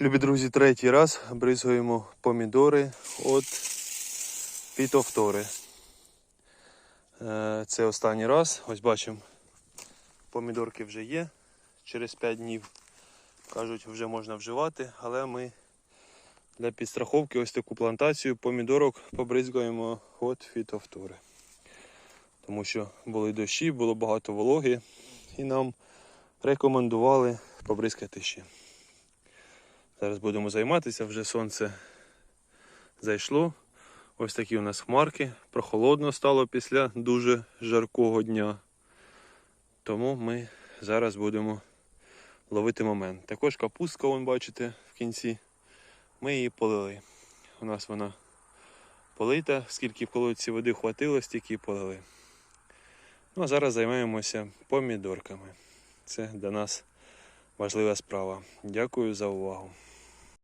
Любі друзі, третій раз бризуємо помідори від фітофтори. Е, Це останній раз. Ось бачимо, помідорки вже є. Через 5 днів кажуть, вже можна вживати, але ми для підстраховки ось таку плантацію помідорок побризгаємо від фітофтори. Тому що були дощі, було багато вологи, і нам рекомендували побризкати ще. Зараз будемо займатися, вже сонце зайшло. Ось такі у нас хмарки. Прохолодно стало після дуже жаркого дня. Тому ми зараз будемо ловити момент. Також капустка, вон бачите, в кінці. Ми її полили. У нас вона полита, скільки в колодці води хватило, стільки полили. Ну а зараз займаємося помідорками. Це для нас важлива справа. Дякую за увагу.